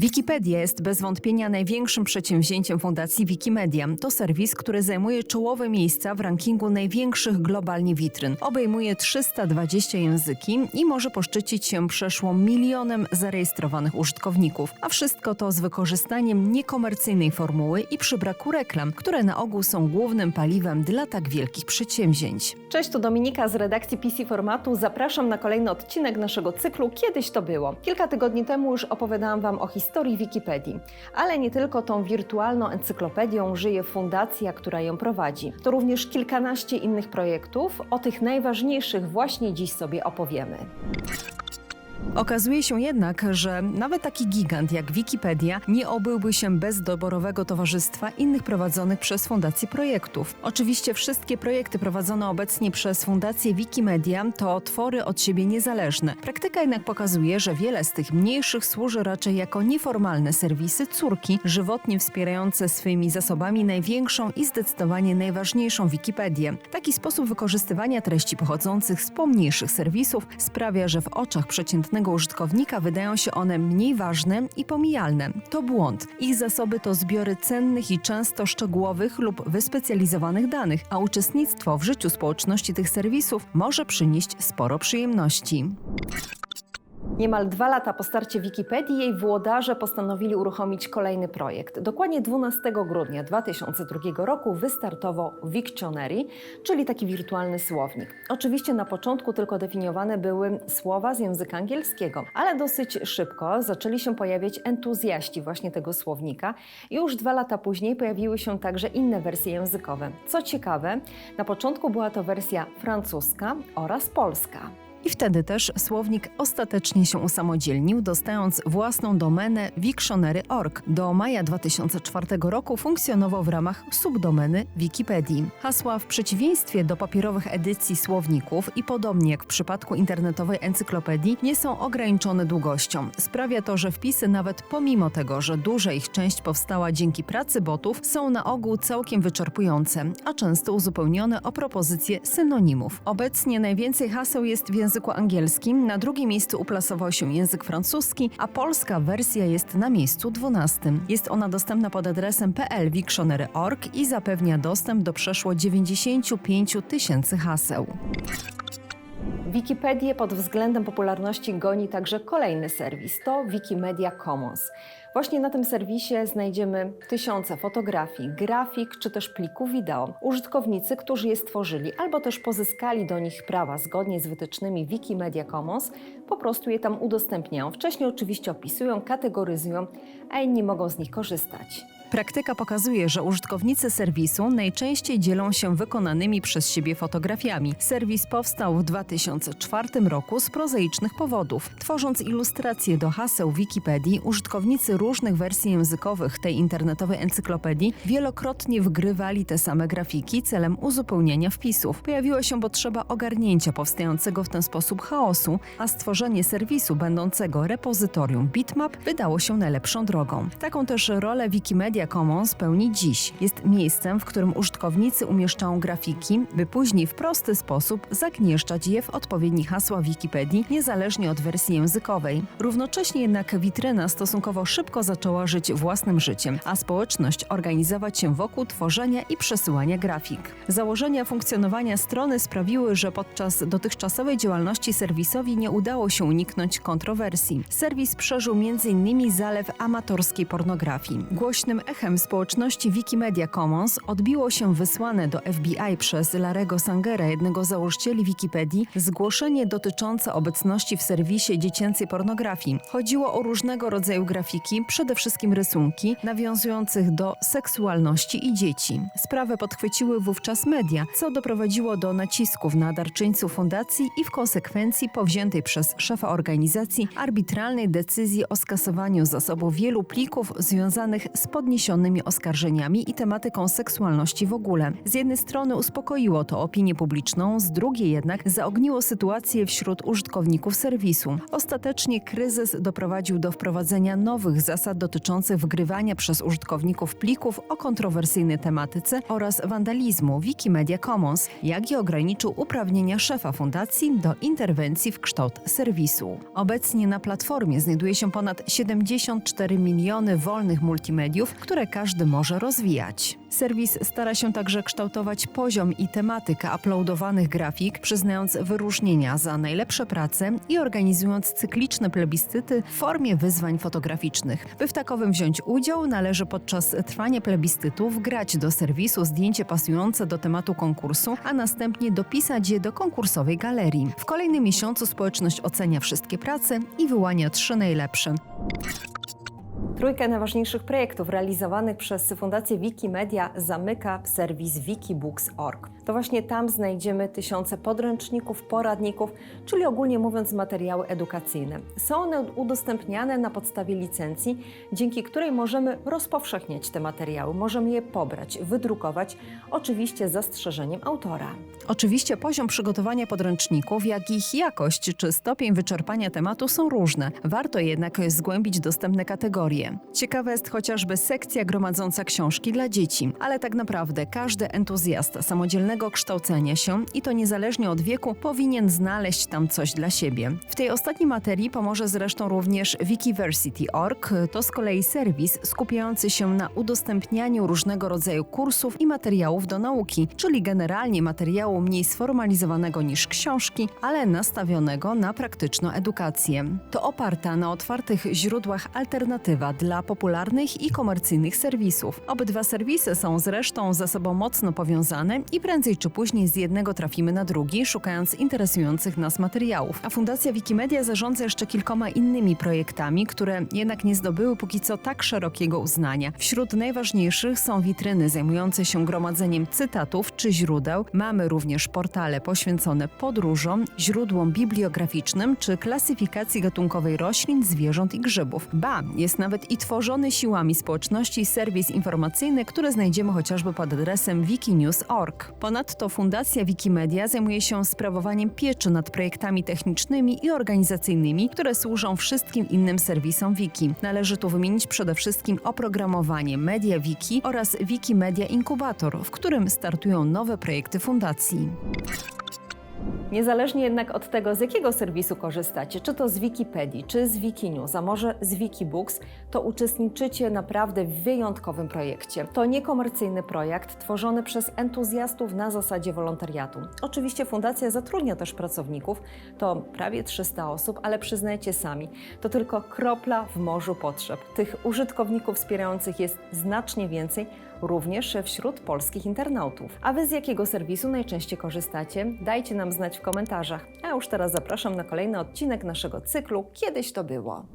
Wikipedia jest bez wątpienia największym przedsięwzięciem Fundacji Wikimedia. To serwis, który zajmuje czołowe miejsca w rankingu największych globalnie witryn. Obejmuje 320 języki i może poszczycić się przeszło milionem zarejestrowanych użytkowników. A wszystko to z wykorzystaniem niekomercyjnej formuły i przy braku reklam, które na ogół są głównym paliwem dla tak wielkich przedsięwzięć. Cześć, tu Dominika z redakcji PC Formatu. Zapraszam na kolejny odcinek naszego cyklu Kiedyś to było. Kilka tygodni temu już opowiadałam Wam o historii Wikipedii, ale nie tylko tą wirtualną encyklopedią żyje fundacja, która ją prowadzi. To również kilkanaście innych projektów. O tych najważniejszych właśnie dziś sobie opowiemy. Okazuje się jednak, że nawet taki gigant jak Wikipedia nie obyłby się bez doborowego towarzystwa innych prowadzonych przez fundację projektów. Oczywiście wszystkie projekty prowadzone obecnie przez Fundację Wikimedia to twory od siebie niezależne. Praktyka jednak pokazuje, że wiele z tych mniejszych służy raczej jako nieformalne serwisy córki, żywotnie wspierające swoimi zasobami największą i zdecydowanie najważniejszą Wikipedię. Taki sposób wykorzystywania treści pochodzących z pomniejszych serwisów sprawia, że w oczach przeciętnego użytkownika wydają się one mniej ważne i pomijalne. To błąd. Ich zasoby to zbiory cennych i często szczegółowych lub wyspecjalizowanych danych, a uczestnictwo w życiu społeczności tych serwisów może przynieść sporo przyjemności. Niemal dwa lata po starcie Wikipedii jej włodarze postanowili uruchomić kolejny projekt. Dokładnie 12 grudnia 2002 roku wystartował Wiktionary, czyli taki wirtualny słownik. Oczywiście na początku tylko definiowane były słowa z języka angielskiego, ale dosyć szybko zaczęli się pojawiać entuzjaści właśnie tego słownika już dwa lata później pojawiły się także inne wersje językowe. Co ciekawe, na początku była to wersja francuska oraz polska. I wtedy też słownik ostatecznie się usamodzielnił, dostając własną domenę Wiktionary.org. Do maja 2004 roku funkcjonował w ramach subdomeny Wikipedii. Hasła w przeciwieństwie do papierowych edycji słowników i podobnie jak w przypadku internetowej encyklopedii nie są ograniczone długością. Sprawia to, że wpisy nawet pomimo tego, że duża ich część powstała dzięki pracy botów, są na ogół całkiem wyczerpujące, a często uzupełnione o propozycje synonimów. Obecnie najwięcej haseł jest w języku angielskim, na drugim miejscu uplasował się język francuski, a polska wersja jest na miejscu 12. Jest ona dostępna pod adresem plwiktionary.org i zapewnia dostęp do przeszło 95 tysięcy haseł. Wikipedię pod względem popularności goni także kolejny serwis to Wikimedia Commons. Właśnie na tym serwisie znajdziemy tysiące fotografii, grafik czy też plików wideo. Użytkownicy, którzy je stworzyli albo też pozyskali do nich prawa zgodnie z wytycznymi Wikimedia Commons, po prostu je tam udostępniają. Wcześniej oczywiście opisują, kategoryzują, a inni mogą z nich korzystać. Praktyka pokazuje, że użytkownicy serwisu najczęściej dzielą się wykonanymi przez siebie fotografiami. Serwis powstał w 2004 roku z prozaicznych powodów. Tworząc ilustracje do haseł Wikipedii, użytkownicy różnych wersji językowych tej internetowej encyklopedii wielokrotnie wgrywali te same grafiki celem uzupełnienia wpisów. Pojawiła się potrzeba ogarnięcia powstającego w ten sposób chaosu, a stworzenie serwisu będącego repozytorium bitmap wydało się najlepszą drogą. Taką też rolę Wikimedia Commons pełni dziś. Jest miejscem, w którym użytkownicy umieszczają grafiki, by później w prosty sposób zagnieszczać je w odpowiednie hasła Wikipedii, niezależnie od wersji językowej. Równocześnie jednak witryna stosunkowo szybko zaczęła żyć własnym życiem, a społeczność organizować się wokół tworzenia i przesyłania grafik. Założenia funkcjonowania strony sprawiły, że podczas dotychczasowej działalności serwisowi nie udało się uniknąć kontrowersji. Serwis przeżył m.in. zalew amatorskiej pornografii. Głośnym echem społeczności Wikimedia Commons odbiło się wysłane do FBI przez Larego Sangera, jednego z założycieli Wikipedii, zgłoszenie dotyczące obecności w serwisie dziecięcej pornografii. Chodziło o różnego rodzaju grafiki, przede wszystkim rysunki, nawiązujących do seksualności i dzieci. Sprawę podchwyciły wówczas media, co doprowadziło do nacisków na darczyńców fundacji i w konsekwencji powziętej przez szefa organizacji arbitralnej decyzji o skasowaniu zasobu wielu plików związanych z podniesieniem wzniesionymi oskarżeniami i tematyką seksualności w ogóle. Z jednej strony uspokoiło to opinię publiczną, z drugiej jednak zaogniło sytuację wśród użytkowników serwisu. Ostatecznie kryzys doprowadził do wprowadzenia nowych zasad dotyczących wgrywania przez użytkowników plików o kontrowersyjnej tematyce oraz wandalizmu Wikimedia Commons, jak i ograniczył uprawnienia szefa fundacji do interwencji w kształt serwisu. Obecnie na platformie znajduje się ponad 74 miliony wolnych multimediów, które każdy może rozwijać. Serwis stara się także kształtować poziom i tematykę uploadowanych grafik, przyznając wyróżnienia za najlepsze prace i organizując cykliczne plebiscyty w formie wyzwań fotograficznych. By w takowym wziąć udział, należy podczas trwania plebiscytu wgrać do serwisu zdjęcie pasujące do tematu konkursu, a następnie dopisać je do konkursowej galerii. W kolejnym miesiącu społeczność ocenia wszystkie prace i wyłania trzy najlepsze. Trójkę najważniejszych projektów realizowanych przez Fundację Wikimedia zamyka serwis wikibooks.org. To właśnie tam znajdziemy tysiące podręczników, poradników, czyli ogólnie mówiąc materiały edukacyjne. Są one udostępniane na podstawie licencji, dzięki której możemy rozpowszechniać te materiały, możemy je pobrać, wydrukować, oczywiście z zastrzeżeniem autora. Oczywiście poziom przygotowania podręczników, jak i ich jakość czy stopień wyczerpania tematu są różne. Warto jednak zgłębić dostępne kategorie. Ciekawa jest chociażby sekcja gromadząca książki dla dzieci, ale tak naprawdę każdy entuzjasta samodzielnego kształcenia się i to niezależnie od wieku powinien znaleźć tam coś dla siebie. W tej ostatniej materii pomoże zresztą również Wikiversity.org. To z kolei serwis skupiający się na udostępnianiu różnego rodzaju kursów i materiałów do nauki, czyli generalnie materiału mniej sformalizowanego niż książki, ale nastawionego na praktyczną edukację. To oparta na otwartych źródłach alternatywa dla popularnych i komercyjnych serwisów. Obydwa serwisy są zresztą ze sobą mocno powiązane i prędzej czy później z jednego trafimy na drugi, szukając interesujących nas materiałów. A Fundacja Wikimedia zarządza jeszcze kilkoma innymi projektami, które jednak nie zdobyły póki co tak szerokiego uznania. Wśród najważniejszych są witryny zajmujące się gromadzeniem cytatów czy źródeł. Mamy również portale poświęcone podróżom, źródłom bibliograficznym czy klasyfikacji gatunkowej roślin, zwierząt i grzybów. Ba, jest nawet i tworzony siłami społeczności serwis informacyjny, który znajdziemy chociażby pod adresem wikinews.org. Ponadto Fundacja Wikimedia zajmuje się sprawowaniem pieczy nad projektami technicznymi i organizacyjnymi, które służą wszystkim innym serwisom Wiki. Należy tu wymienić przede wszystkim oprogramowanie MediaWiki oraz Wikimedia Inkubator, w którym startują nowe projekty fundacji. Niezależnie jednak od tego, z jakiego serwisu korzystacie, czy to z Wikipedii, czy z Wikinews, a może z Wikibooks, to uczestniczycie naprawdę w wyjątkowym projekcie. To niekomercyjny projekt tworzony przez entuzjastów na zasadzie wolontariatu. Oczywiście fundacja zatrudnia też pracowników, to prawie 300 osób, ale przyznajcie sami, to tylko kropla w morzu potrzeb. Tych użytkowników wspierających jest znacznie więcej, również wśród polskich internautów. A Wy z jakiego serwisu najczęściej korzystacie? Dajcie nam znać w komentarzach. A już teraz zapraszam na kolejny odcinek naszego cyklu Kiedyś to było.